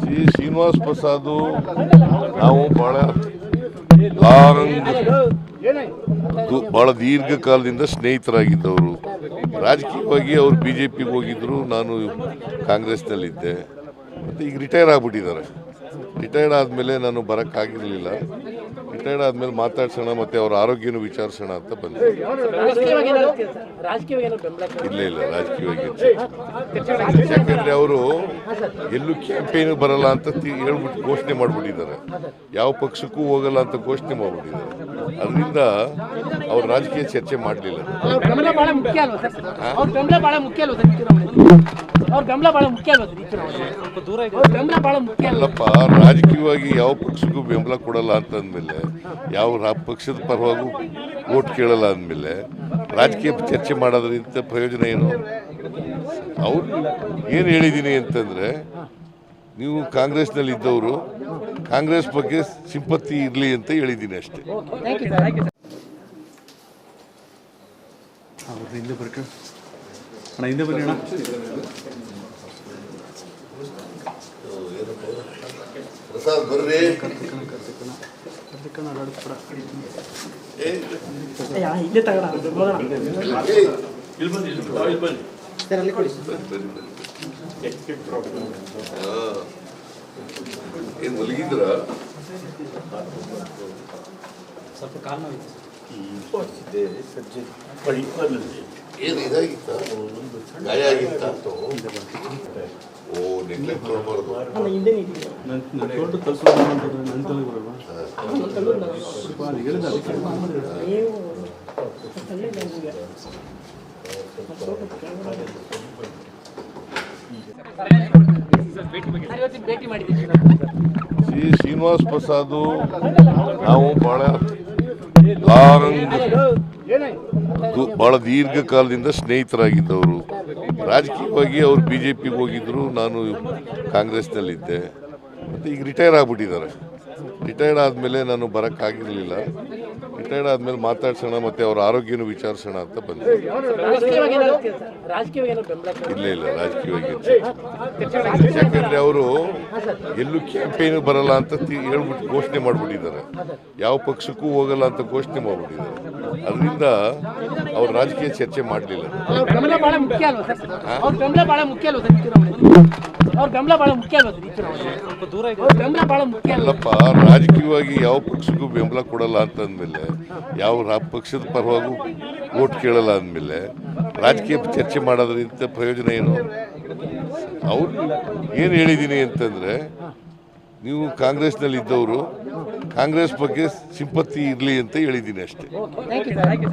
ಶ್ರೀ ಶ್ರೀನಿವಾಸ್ ಪ್ರಸಾದ್ ನಾವು ಬಹಳ ಲಾಂಗ್ ಬಹಳ ದೀರ್ಘಕಾಲದಿಂದ ಸ್ನೇಹಿತರಾಗಿದ್ದವರು. ರಾಜಕೀಯವಾಗಿ ಅವರು ಬಿ ಜೆ ಪಿಗೆ ಹೋಗಿದ್ರು, ನಾನು ಕಾಂಗ್ರೆಸ್ನಲ್ಲಿದ್ದೆ. ಮತ್ತು ಈಗ ರಿಟೈರ್ ಆಗಿಬಿಟ್ಟಿದ್ದಾರೆ. ರಿಟೈರ್ಡ್ ಆದಮೇಲೆ ನಾನು ಬರೋಕ್ಕಾಗಿರಲಿಲ್ಲ. ರಿಟೈರ್ಡ್ ಆದಮೇಲೆ ಮಾತಾಡ್ಸೋಣ ಮತ್ತೆ ಅವ್ರ ಆರೋಗ್ಯನೂ ವಿಚಾರಿಸೋಣ ಅಂತ ಬಂದೆ. ಇಲ್ಲ ಇಲ್ಲ ರಾಜಕೀಯವಾಗಿ ಯಾಕಂದ್ರೆ ಅವರು ಎಲ್ಲೂ ಕ್ಯಾಂಪೇನ್ ಬರಲ್ಲ ಅಂತ ಹೇಳ್ಬಿಟ್ಟು ಘೋಷಣೆ ಮಾಡ್ಬಿಟ್ಟಿದ್ದಾರೆ. ಯಾವ ಪಕ್ಷಕ್ಕೂ ಹೋಗಲ್ಲ ಅಂತ ಘೋಷಣೆ ಮಾಡ್ಬಿಟ್ಟಿದ್ದಾರೆ. ಅದರಿಂದ ಅವ್ರು ರಾಜಕೀಯ ಚರ್ಚೆ ಮಾಡಲಿಲ್ಲ. ಅವ್ರ ಬೆಂಬಲ ಬಹಳ ಮುಖ್ಯ ಬೆಂಬಲ ಬಹಳ ಮುಖ್ಯ ಅಲ್ಲಪ್ಪ ರಾಜಕೀಯವಾಗಿ ಯಾವ ಪಕ್ಷಕ್ಕೂ ಬೆಂಬಲ ಕೊಡಲ್ಲ ಅಂತಂದ್ಮೇಲೆ ಯಾವ ರಾ- ಪಕ್ಷದ ಪರವಾಗೂ ಓಟ್ ಕೇಳಲ್ಲ ಅಂದಮೇಲೆ ರಾಜಕೀಯ ಚರ್ಚೆ ಮಾಡೋದ್ರಿಂದ ಪ್ರಯೋಜನ ಏನು? ಅವ್ರು ಏನು ಹೇಳಿದ್ದೀನಿ ಅಂತಂದರೆ ನೀವು ಕಾಂಗ್ರೆಸ್ನಲ್ಲಿ ಇದ್ದವರು ಕಾಂಗ್ರೆಸ್ ಬಗ್ಗೆ ಸಿಂಪತ್ತಿ ಇರಲಿ ಅಂತ ಹೇಳಿದ್ದೀನಿ ಅಷ್ಟೇ. Thank you sir. ಅವ್ರದ್ದು ಅಣ್ಣ ಹಿಂದೆ ಬನ್ನಿ ಅಣ್ಣ. ಪ್ರಸಾದ್ ಬರ್ರಿ. ಅದಕ್ಕೆ ಅಡ್ಡಾಡಿಸ್ಬೇಡ ಇಲ್ಲೇ ತಗೋಣ ನೋಡೋಣ ಸರ್ ಅಲ್ಲಿ ಕೊಡಿ. ಏನು ಮಲಗಿದ್ರ? ಏನು ಇದಾಗಿತ್ತ? ಗಾಯ ಆಗಿತ್ತ ಓ ನೆಗ್ಲೆಕ್ಟ್ ಮಾಡಬಾರ್ದು ಶ್ರೀ ಶ್ರೀನಿವಾಸ್ ಪ್ರಸಾದ್ ನಾವು ಬಹಳ ಲಾಂಗ್ ಬಹಳ ದೀರ್ಘಕಾಲದಿಂದ ಸ್ನೇಹಿತರಾಗಿದ್ದವರು. ರಾಜಕೀಯವಾಗಿ ಅವರು ಬಿ ಜೆ ಪಿಗೆ ನಾನು ಕಾಂಗ್ರೆಸ್ನಲ್ಲಿದ್ದೆ. ಮತ್ತು ಈಗ ರಿಟೈರ್ ಆಗಿಬಿಟ್ಟಿದ್ದಾರೆ ರಿಟೈರ್ಡ್ ಆದಮೇಲೆ ನಾನು ಬರೋಕ್ಕಾಗಿರಲಿಲ್ಲ. ರಿಟೈರ್ಡ್ ಆದಮೇಲೆ ಮಾತಾಡ್ಸೋಣ ಮತ್ತು ಅವ್ರ ಆರೋಗ್ಯನೂ ವಿಚಾರಿಸೋಣ ಅಂತ ಬಂದೆ. ಇಲ್ಲ ಇಲ್ಲ ರಾಜಕೀಯವಾಗಿ ಯಾಕಂದರೆ ಅವರು ಎಲ್ಲೂ ಕ್ಯಾಂಪೇನು ಬರಲ್ಲ ಅಂತ ಹೇಳ್ಬಿಟ್ಟು ಘೋಷಣೆ ಮಾಡ್ಬಿಟ್ಟಿದ್ದಾರೆ. ಯಾವ ಪಕ್ಷಕ್ಕೂ ಹೋಗಲ್ಲ ಅಂತ ಘೋಷಣೆ ಮಾಡ್ಬಿಟ್ಟಿದ್ದಾರೆ. ಅದರಿಂದ ಅವ್ರು ರಾಜಕೀಯ ಚರ್ಚೆ ಮಾಡಲಿಲ್ಲ. ಅವ್ರ ಬೆಂಬಲ ಬಹಳ ಮುಖ್ಯ ಅಲ್ವಾ ಬೆಂಬಲ ಬಹಳ ಮುಖ್ಯ ಅಲ್ಲಪ್ಪ ರಾಜಕೀಯವಾಗಿ ಯಾವ ಪಕ್ಷಕ್ಕೂ ಬೆಂಬಲ ಕೊಡಲ್ಲ ಅಂತಂದ್ಮೇಲೆ ಯಾವ ರಾ- ಪಕ್ಷದ ಪರವಾಗೂ ಓಟ್ ಕೇಳಲ್ಲ ಅಂದಮೇಲೆ ರಾಜಕೀಯ ಚರ್ಚೆ ಮಾಡೋದ್ರಿಂದ ಪ್ರಯೋಜನ ಏನು? ಅವ್ರು ಏನು ಹೇಳಿದ್ದೀನಿ ಅಂತಂದರೆ ನೀವು ಕಾಂಗ್ರೆಸ್ನಲ್ಲಿ ಇದ್ದವರು ಕಾಂಗ್ರೆಸ್ ಬಗ್ಗೆ ಸಿಂಪತ್ತಿ ಇರಲಿ ಅಂತ ಹೇಳಿದ್ದೀನಿ ಅಷ್ಟೇ. Thank you sir.